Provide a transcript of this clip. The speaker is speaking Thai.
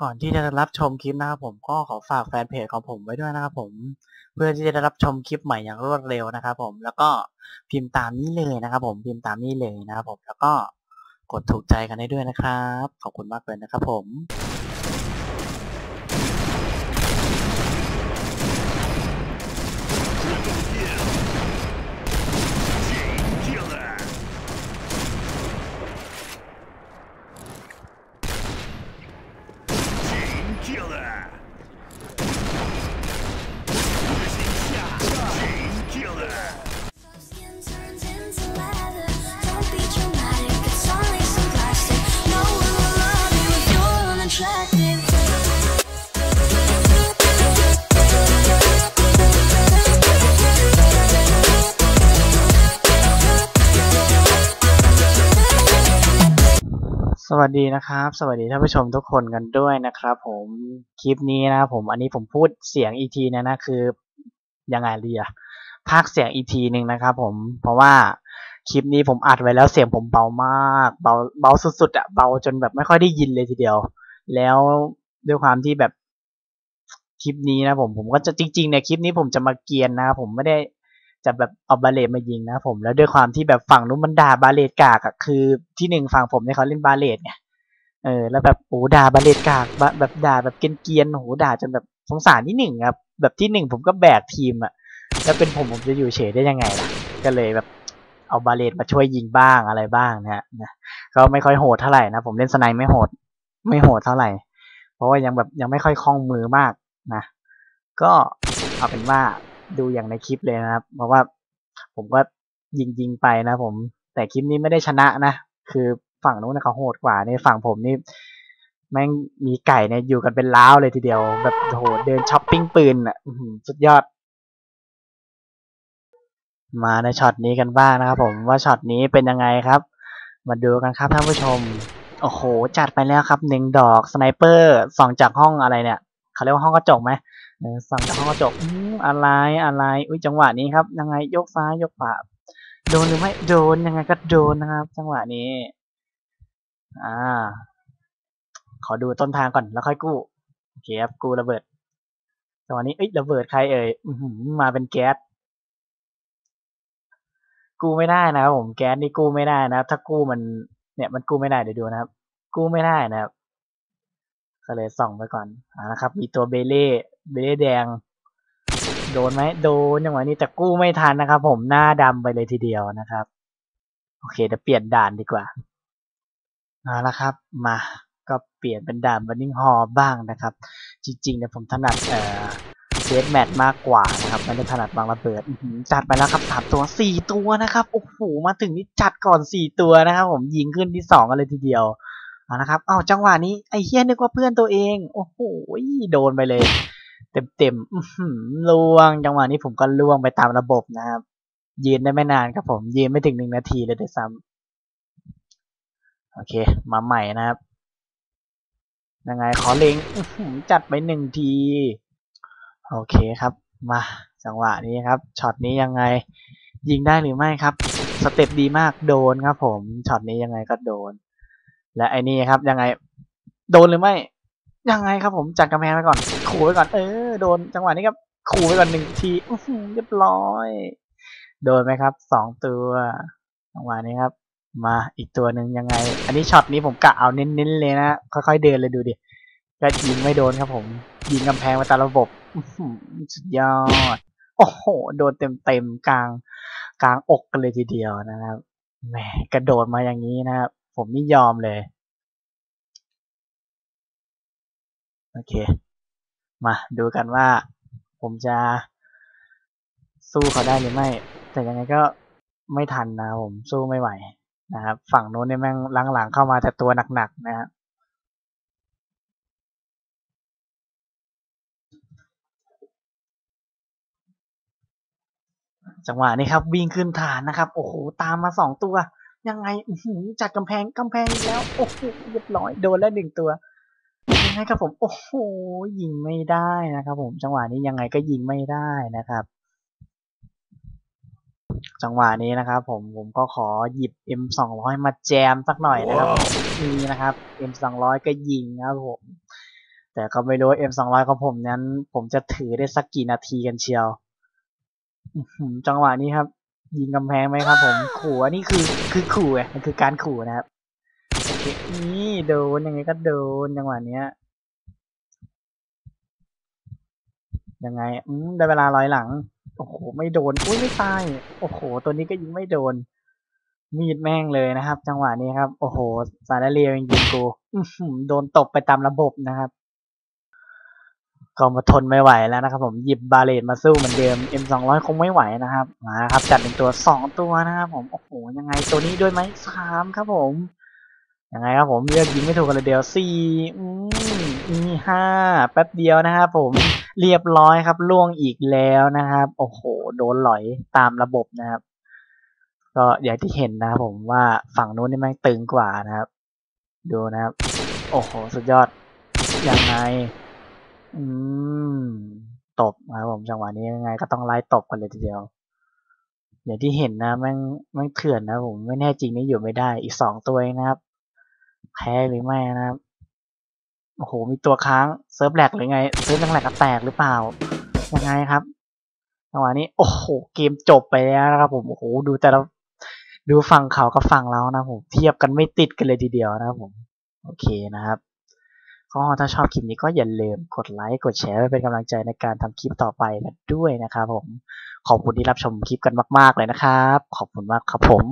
ก่อนที่จะรับชมคลิปนะครับผมก็ขอฝากแฟนเพจของผมไว้ด้วยนะครับผมเพื่อที่จะได้รับชมคลิปใหม่อย่างรวดเร็วนะครับผมแล้วก็พิมพ์ตามนี้เลยนะครับผมพิมพ์ตามนี้เลยนะครับผมแล้วก็กดถูกใจกันได้ด้วยนะครับ ขอบคุณมากเลยนะครับผม สวัสดีนะครับ สวัสดีท่านผู้ชมทุกคนกันด้วยนะครับ ผมคลิปนี้นะผมอันนี้ผมพูดเสียงอีกทีนะนะคือยังไงดีอะภาคเสียงอีกทีหนึ่งนะครับ ผมเพราะว่าคลิปนี้ผมอัดไว้แล้วเสียงผมเบามาก เบาเบาสุดๆอะเบาจนแบบไม่ค่อยได้ยินเลยทีเดียว แล้วด้วยความที่แบบคลิปนี้นะผมผมก็จะจริงๆในคลิปนี้ผมจะมาเกียนนะครับผมไม่ได้ จะแบบเอาบาเลตมายิงนะผม แล้วด้วยความที่แบบฝั่งนู้นมันด่าบาเลตกากอะคือที่หนึ่งฝั่งผมเนี่ยเขาเล่นบาเลตไงเออ แล้วแบบโอ้ด่าบาเลตกากบะแบบด่าแบบเกียนๆโอ้โหด่าจนแบบสงสารที่หนึ่งครับแบบที่หนึ่งผมก็แบกทีมอะแล้วเป็นผมผมจะอยู่เฉยได้ยังไงล่ะก็เลยแบบเอาบาเลตมาช่วยยิงบ้างอะไรบ้างนะฮะนะก็ไม่ค่อยโหดเท่าไหร่นะผมเล่นสไนไม่โหด ไม่โหดเท่าไหร่ เพราะว่ายังแบบยังไม่ค่อยคล่องมือมากนะ ก็เอาเป็นว่า ดูอย่างในคลิปเลยนะครับ เพราะว่าผมก็ยิงยิงไปนะผม แต่คลิปนี้ไม่ได้ชนะนะ คือฝั่งนู้นเขาโหดกว่าในฝั่งผมนี่แม่งมีไก่เนี่ยอยู่กันเป็นล้าวเลยทีเดียว แบบโหเดินช้อปปิ้งปืนอะสุดยอด มาในช็อตนี้กันบ้างนะครับผมว่าช็อตนี้เป็นยังไงครับ มาดูกันครับท่านผู้ชม โอ้โห จัดไปแล้วครับหนึ่งดอกสไนเปอร์สองจากห้องอะไรเนี่ย เขาเรียกว่าห้องกระจกไหม สั่งจากห้อกระจกอืมอะไรอะไรอุ้ยจังหวะนี้ครับ ยังไงยกซ้ายยกขวาโดนหรือไม่โดนยังไงก็โดนนะครับ จังหวะนี้ อ่า ขอดูต้นทางก่อนแล้วค่อยกู้โอเคครับกู้ระเบิดจังหวะนี้เอ้ยระเบิดใครเอ่ยมาเป็นแก๊สกู้ไม่ได้นะครับผมแก๊สนี่กู้ไม่ได้นะครับ ถ้ากู้มัน เนี่ยมันกู้ไม่ได้เดี๋ยวดูนะครับ กู้ไม่ได้นะครับก็เลยส่องไปก่อนอ่านะครับ มีตัวเบเล่ เบลแดง โดนไหมโดนจังหวะนี้แต่กู้ไม่ทันนะครับ ผมหน้าดำไปเลยทีเดียวนะครับ โอเคเดี๋ยวเปลี่ยนด่านดีกว่าเอาละครับ มาก็เปลี่ยนเป็นด่านบันนิงฮอบ้างนะครับ จริงๆเนี่ยผมถนัดเอ่อเดสแมทมากกว่านะครับไม่ได้ถนัดวางระเบิดจัดไปแล้วครับสามตัวสี่ตัวนะครับโอ้โหมาถึงนี่จัดก่อนสี่ตัวนะครับ ผมยิงขึ้นที่สองกันเลยทีเดียวเอาละครับ เอ้าจังหวะนี้ไอ้เฮียนึกว่าเพื่อนตัวเอง โอ้โหโดนไปเลย เต็มๆล่วงจังหวะนี้ผมก็ล่วงไปตามระบบนะครับ ยืนได้ไม่นานครับผมยืนไม่ถึงหนึ่งนาทีเลยด้วยซ้ำโอเค มาใหม่นะครับ ยังไงขอเล็งจัดไปหนึ่งที โอเคครับ มาจังหวะนี้ครับช็อตนี้ยังไง ยิงได้หรือไม่ครับ สเต็ปดีมากโดนครับผมช็อตนี้ยังไงก็โดน และไอ้นี่ครับยังไง โดนหรือไม่ ยังไงครับผมจัดกำแพงไว้ก่อนขู่ไว้ก่อน เออโดนจังหวะนี้ครับขู่ไว้ก่อนหนึ่งทีเรียบร้อย โดนไหมครับสองตัวจังหวะนี้ครับ มาอีกตัวหนึ่งยังไง อันนี้ช็อตนี้ผมกะเอาเน้นๆเลยนะค่อยๆเดินเลยดูดิก็ยิงไม่โดนครับผมยิงกำแพงมาตามระบบสุดยอด โอ้โห โดนเต็มๆกลาง กลางอกกันเลยทีเดียวนะครับแหมกระโดดมาอย่างนี้นะครับ ผมนี่ยอมเลย โอเค มาดูกันว่า ผมจะสู้เขาได้หรือไม่ แต่ยังไงก็ไม่ทันนะผมสู้ไม่ไหวนะครับ ฝั่งโน้นเนี่ยแม่งหลังๆเข้ามาแต่ตัวหนักๆนะฮะจังหวะนี้ครับ วิ่งขึ้นฐานนะครับ โอ้โห ตามมาสองตัว ยังไงหือจัดกำแพงกำแพงแล้ว โอ้โหเรียบร้อยโดนแล้วหนึ่งตัว ยังไงครับผมโอ้โหยิงไม่ได้นะครับ ผมจังหวะนี้ยังไงก็ยิงไม่ได้นะครับ จังหวะนี้นะครับ ผมผมก็ขอหยิบ M สองร้อยมาแจมสักหน่อยนะครับผมนี่นะครับ M สองร้อยก็ยิงนะครับผม แต่ก็ไม่รู้ว่า M200 ของผมนั้น ผมจะถือได้สักกี่นาทีกันเชียวอื้อหือจังหวะนี้ครับ ยิงกำแพงไหมครับ ผมขู่อันนี้คือคือขู่ไงมันคือการขู่นะครับโอเคนี่โดนยังไงก็โดนจังหวะเนี้ย ยังไงอืมได้เวลาร้อยหลัง โอ้โห ไม่โดน อุ้ยไม่ตาย โอ้โห ตัวนี้ก็ยิงไม่โดน มีดแม่งเลยนะครับ จังหวะนี้ครับ โอ้โห สารเลวยังยิงกูอืโดนตบไปตามระบบนะครับก็มาทนไม่ไหวแล้วนะครับ ผมหยิบบาเลตมาสู้เหมือนเดิม M200 คงไม่ไหวนะครับมาครับ จัดเป็นตัวสองตัวนะครับผมโอ้โหยังไงตัวนี้ด้วยไหมสามครับผมยังไงครับผมเลือกยิงไม่ถูกกันเลยเดียวสี่อืมมีห้าแป๊บเดียวนะครับผม เรียบร้อยครับล่วงอีกแล้วนะครับ โอ้โห โดนหลอยตามระบบนะครับ ก็อย่างที่เห็นนะครับผมว่าฝั่งนู้นนี่แม่งตึงกว่านะครับ ดูนะครับ โอ้โห สุดยอดยังไง อืม ตบนะครับผมจังหวะนี้ยังไงก็ต้องไล่ตบกันเลยทีเดียว อย่างที่เห็นนะแม่งแม่งเถื่อนนะผมไม่แน่จริงนี่อยู่ไม่ได้อีกสองตัวนะครับ แพ้หรือไม่นะครับ โอ้โห มีตัวค้างเซิร์ฟแหลกหรือไง เซิร์ฟแหลกก็แตกหรือเปล่า ยังไงครับจังหวะนี้ โอ้โห เกมจบไปแล้วนะครับผม โอ้โห ดูแต่ละดูฝั่งเขากับฝั่งเรานะผม เทียบกันไม่ติดกันเลยทีเดียวนะครับผม โอเคนะครับก็ถ้าชอบคลิปนี้ก็อย่าลืมกดไลค์ กดแชร์ไว้เป็นกำลังใจในการทำคลิปต่อไปกันด้วยนะครับผม ขอบคุณที่รับชมคลิปกันมาก ๆ เลยนะครับ ขอบคุณมากครับผม